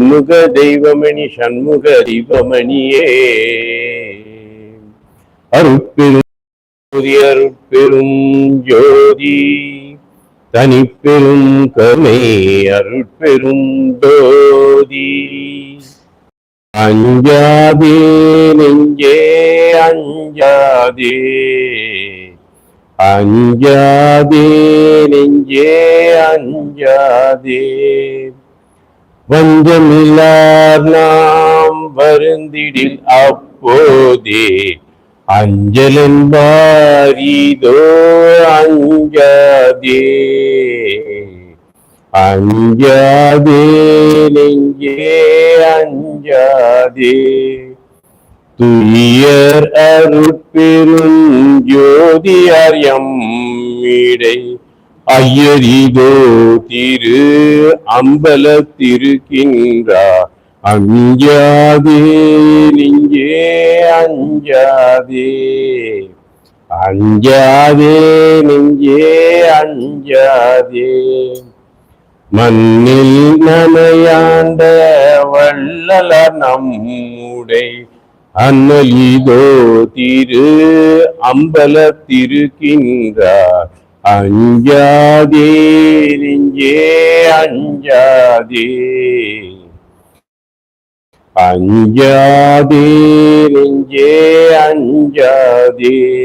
முக தெய்வமணி சண்முக தெய்வமணியே. அருட்பெரும் ஜோதி அருட்பெரும் ஜோதி. தனிப்பெரும் கருணை அருட்பெரும் ஜோதி. அஞ்சாதே நெஞ்சே அஞ்சாதே. அஞ்சாதே நெஞ்சே அஞ்சாதே. வஞ்சமில்லார் நாம் வருந்திடில் அப்போதே. அஞ்சலென்பாரிதோ அஞ்சாதே. அஞ்சாதே நெஞ்சே அஞ்சாதே. துயர் அருட்பெருஞ்சோதியார் எம்மிடை ஐயரிதோ திரு அம்பலத்திருக்கின்றார் அஞ்சாதே நீங்கே அஞ்சாதே. அஞ்சாதே நெஞ்சே அஞ்சாதே. மண்ணில் நனையாண்ட வள்ளல நம்முடை அன்னலிதோ திரு அம்பலத்திருக்கின்றார் அஞ்சாதே நெஞ்சே அஞ்சாதே. அஞ்சாதே நெஞ்சே அஞ்சாதே.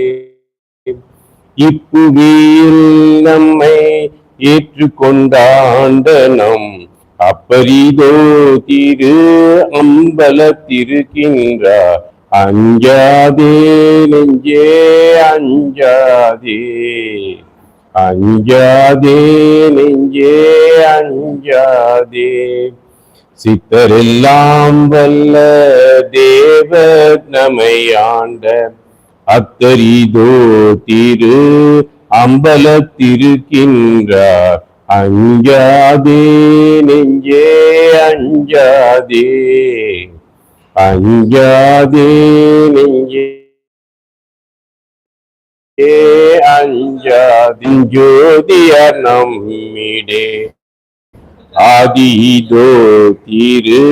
இப்புவியில் நம்மை ஏற்றுக்கொண்டாண்ட நம் அப்பரிதோ திரு அம்பலத்திருக்கின்றார் அஞ்சாதே நெஞ்சே அஞ்சாதே. அஞ்சாதே நெஞ்சே அஞ்சாதே. சித்தரெல்லாம் வல்ல தேவ நமை ஆண்ட. அத்தரிதோ திரு அம்பலத்திருக்கின்றார். அஞ்சாதே நெஞ்சே அஞ்சாதே. அஞ்சாதே நெஞ்சே. அஞ்சாதின் நம்மிடே. ஆதிதோ திரு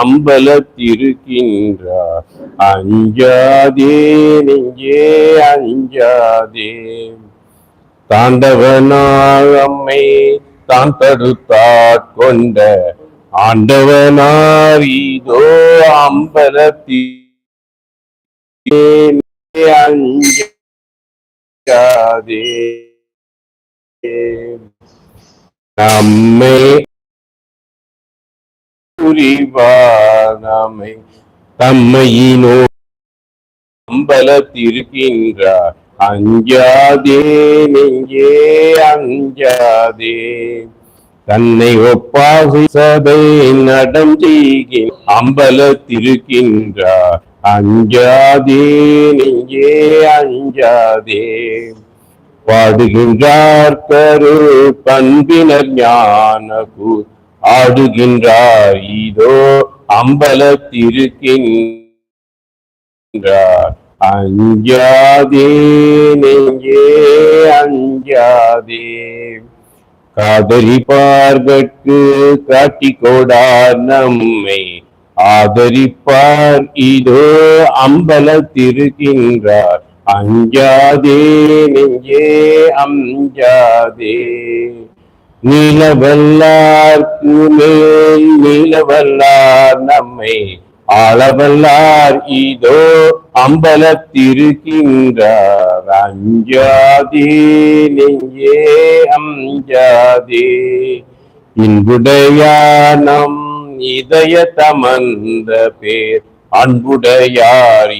அம்பலத்திருக்கின்றார் அஞ்சாதே நெஞ்சே அஞ்சாதே. தாண்டவனாய் அம்மை தான் தடுத்தாற் கொண்ட ஆண்டவனார் இதோ அம்பலத்தி அஞ்சாதே நம்மை புரிவானமை தம்மையினோ அம்பலத்திருக்கின்றார். அஞ்சாதே நெஞ்சே அஞ்சாதே. தன்னை ஒப்பாசை சபை நடம் செய்கின் அம்பலத்திருக்கின்றார். அஞ்சாதே நீயே அஞ்சாதே. பாடுகின்றார் கரு பண்பினர் ஞானகு ஆடுகின்றார் இதோ அம்பலத்திருக்கின்றார் அஞ்சாதே நெஞ்சே அஞ்சாதே. காதலி காதலிப்பார்கட்கு காட்டிக்கோடார் நம்மை ஆதரிப்பார். இதோ அம்பலத்திருக்கின்றார் அஞ்சாதே நெஞ்சே அஞ்சாதே. நீலவல்லார்க்கு மேல் நீலவல்லார் நம்மை ஆளவல்லார். இதோ அம்பலத்திருக்கின்றார் அஞ்சாதே நெஞ்சே அஞ்சாதே. இன்புடையா நம் இதய தமந்த பேர். அன்புடையார்